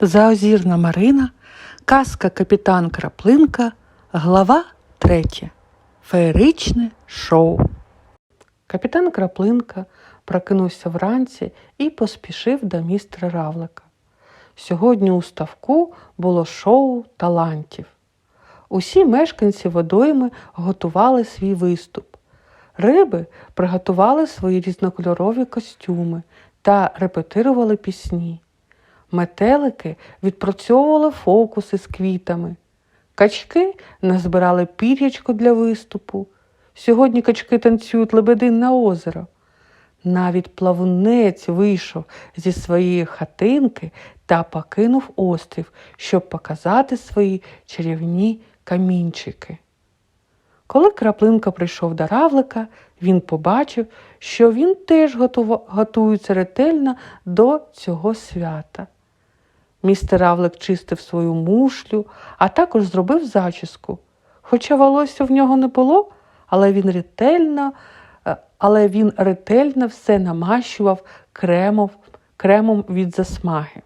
Заозірна Марина, казка Капітан Краплинка, глава третя. Феєричне шоу. Капітан Краплинка прокинувся вранці і поспішив до містера Равлика. Сьогодні у ставку було шоу талантів. Усі мешканці водойми готували свій виступ. Риби приготували свої різнокольорові костюми та репетирували пісні. Метелики відпрацьовували фокуси з квітами. Качки назбирали пір'ячко для виступу. Сьогодні качки танцюють лебедин на озеро. Навіть плавунець вийшов зі своєї хатинки та покинув острів, щоб показати свої чарівні камінчики. Коли краплинка прийшов до равлика, він побачив, що він теж готується ретельно до цього свята. Містер Равлик чистив свою мушлю, а також зробив зачіску. Хоча волосся в нього не було, але він ретельно, е, але він ретельно все намащував кремом, кремом від засмаги.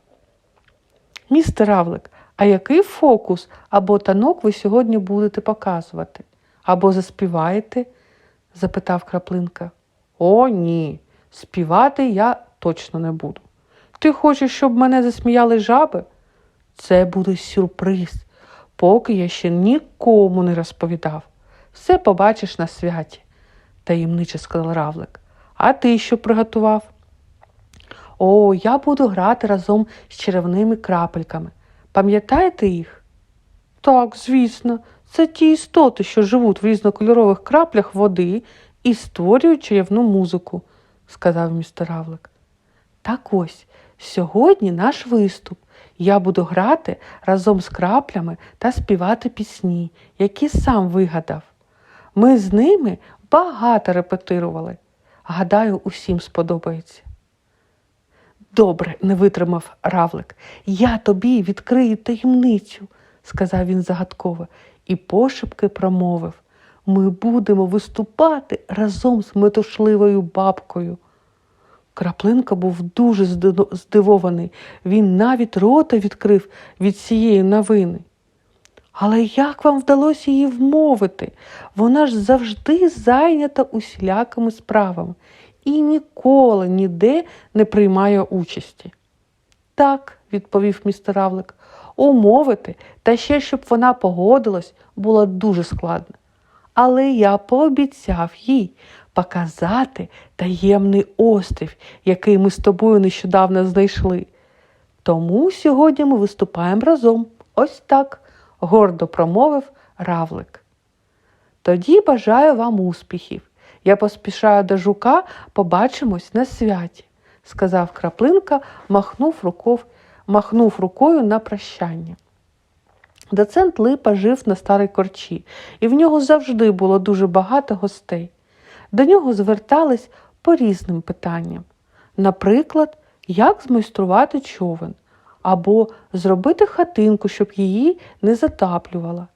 Містер Равлик, а який фокус або танок ви сьогодні будете показувати? Або заспіваєте? запитав краплинка. О, ні, співати я точно не буду. Ти хочеш, щоб мене засміяли жаби? Це буде сюрприз, поки я ще нікому не розповідав. Все побачиш на святі, таємниче сказав Равлик. А ти що приготував? О, я буду грати разом з чарівними крапельками. Пам'ятаєте їх? Так, звісно, це ті істоти, що живуть в різнокольорових краплях води і створюють чарівну музику, сказав містер Равлик. Так ось, сьогодні наш виступ. Я буду грати разом з краплями та співати пісні, які сам вигадав. Ми з ними багато репетирували. Гадаю, усім сподобається. Добре, не витримав Равлик. Я тобі відкрию таємницю, сказав він загадково, і пошепки промовив. Ми будемо виступати разом з метушливою бабкою. Краплинка був дуже здивований. Він навіть рота відкрив від цієї новини. Але як вам вдалося її вмовити? Вона ж завжди зайнята усілякими справами і ніколи ніде не приймає участі. Так, відповів містер Равлик, умовити та ще щоб вона погодилась, було дуже складно. Але я пообіцяв їй показати таємний острів, який ми з тобою нещодавно знайшли. Тому сьогодні ми виступаємо разом. Ось так, гордо промовив Равлик. Тоді бажаю вам успіхів. Я поспішаю до жука, побачимось на святі, сказав краплинка, махнув, руков, махнув рукою на прощання. Доцент Липа жив на старій корчі, і в нього завжди було дуже багато гостей. До нього звертались по різним питанням. Наприклад, як змайструвати човен, або зробити хатинку, щоб її не затаплювала.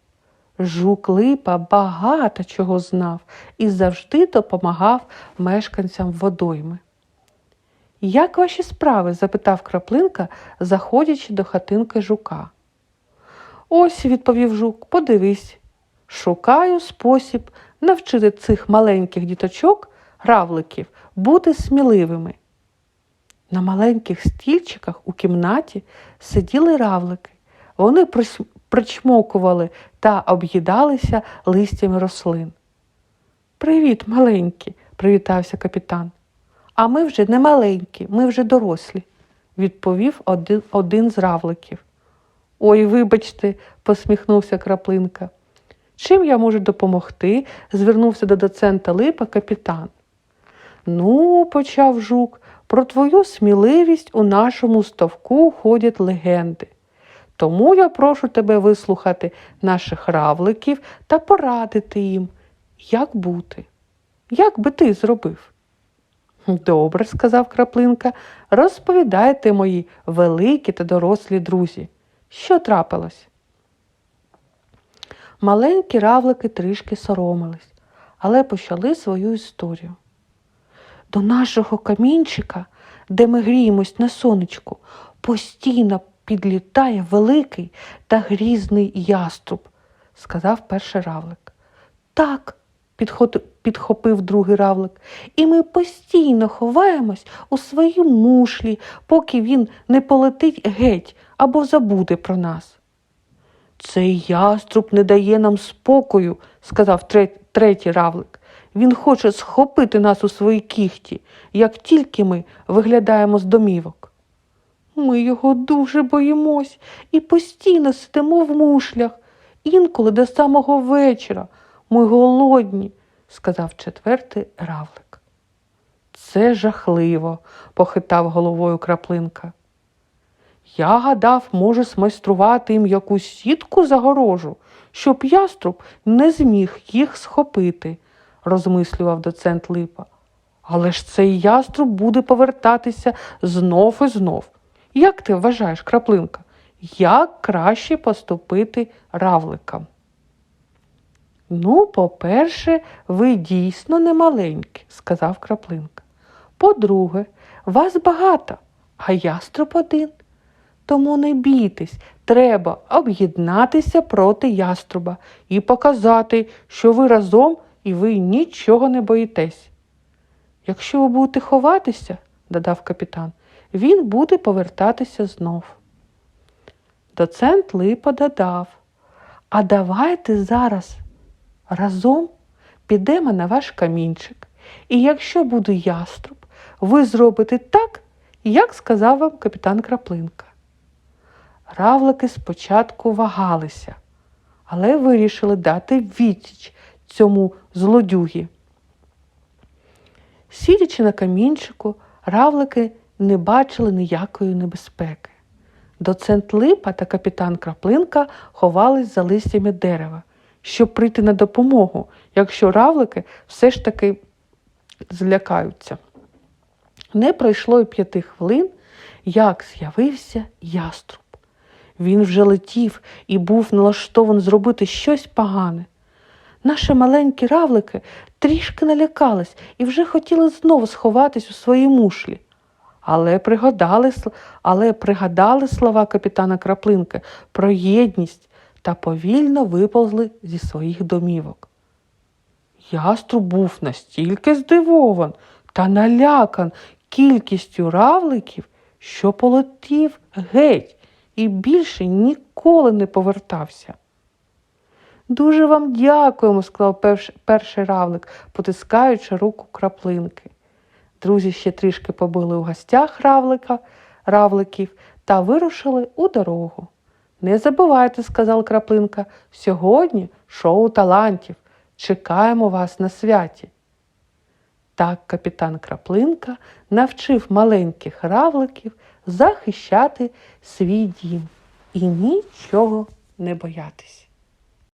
Жук Липа багато чого знав і завжди допомагав мешканцям водойми. Як ваші справи? запитав краплинка, заходячи до хатинки жука. Ось, відповів жук, подивись. Шукаю спосіб навчити цих маленьких діточок, равликів, бути сміливими. На маленьких стільчиках у кімнаті сиділи равлики. Вони причмокували та об'їдалися листями рослин. Привіт, маленькі, привітався капітан. А ми вже не маленькі, ми вже дорослі, відповів один, один з равликів. Ой, вибачте, посміхнувся краплинка. Чим я можу допомогти? звернувся до доцента Липа капітан. Ну, почав жук, про твою сміливість у нашому ставку ходять легенди. Тому я прошу тебе вислухати наших равликів та порадити їм, як бути. Як би ти зробив? Добре, сказав краплинка, розповідайте мої великі та дорослі друзі. Що трапилось? Маленькі равлики трішки соромились, але почали свою історію. До нашого камінчика, де ми гріємось на сонечку, постійно підлітає великий та грізний яструб, сказав перший равлик. Так, підхопив другий равлик, і ми постійно ховаємось у своїй мушлі, поки він не полетить геть або забуде про нас. Цей яструб не дає нам спокою, сказав третій равлик. Він хоче схопити нас у свої кіхті, як тільки ми виглядаємо з домівок. Ми його дуже боїмось і постійно сидимо в мушлях, інколи до самого вечора. Ми голодні, сказав четвертий равлик. Це жахливо, похитав головою краплинка. Я гадав, може смайструвати їм якусь сітку загорожу, щоб яструб не зміг їх схопити, розмислював доцент Липа. Але ж цей яструб буде повертатися знов і знов. Як ти вважаєш, краплинка, як краще поступити равликам? Ну, по-перше, ви дійсно не маленькі, сказав краплинка. По-друге, вас багато, а яструб один. Тому не бійтесь, треба об'єднатися проти яструба і показати, що ви разом і ви нічого не боїтесь. Якщо ви будете ховатися, додав капітан, він буде повертатися знов. Доцент Липа додав, а давайте зараз разом підемо на ваш камінчик, і якщо буде яструб, ви зробите так, як сказав вам капітан Краплинка. Равлики спочатку вагалися, але вирішили дати відсіч цьому злодюгі. Сидячи на камінчику, равлики не бачили ніякої небезпеки. Доцент Липа та капітан Краплинка ховались за листями дерева, щоб прийти на допомогу, якщо равлики все ж таки злякаються. Не пройшло й п'яти хвилин, як з'явився яструб. Він вже летів і був налаштований зробити щось погане. Наші маленькі равлики трішки налякались і вже хотіли знову сховатись у своїй мушлі. Але пригадали, але пригадали слова капітана Краплинки про єдність та повільно виповзли зі своїх домівок. Яструб був настільки здивован та налякан кількістю равликів, що полетів геть і більше ніколи не повертався. Дуже вам дякуємо, сказав перший равлик, потискаючи руку краплинки. Друзі ще трішки побили у гостях равлика, равликів та вирушили у дорогу. Не забувайте, сказав краплинка, сьогодні шоу талантів. Чекаємо вас на святі. Так капітан Краплинка навчив маленьких равликів захищати свій дім і нічого не боятись.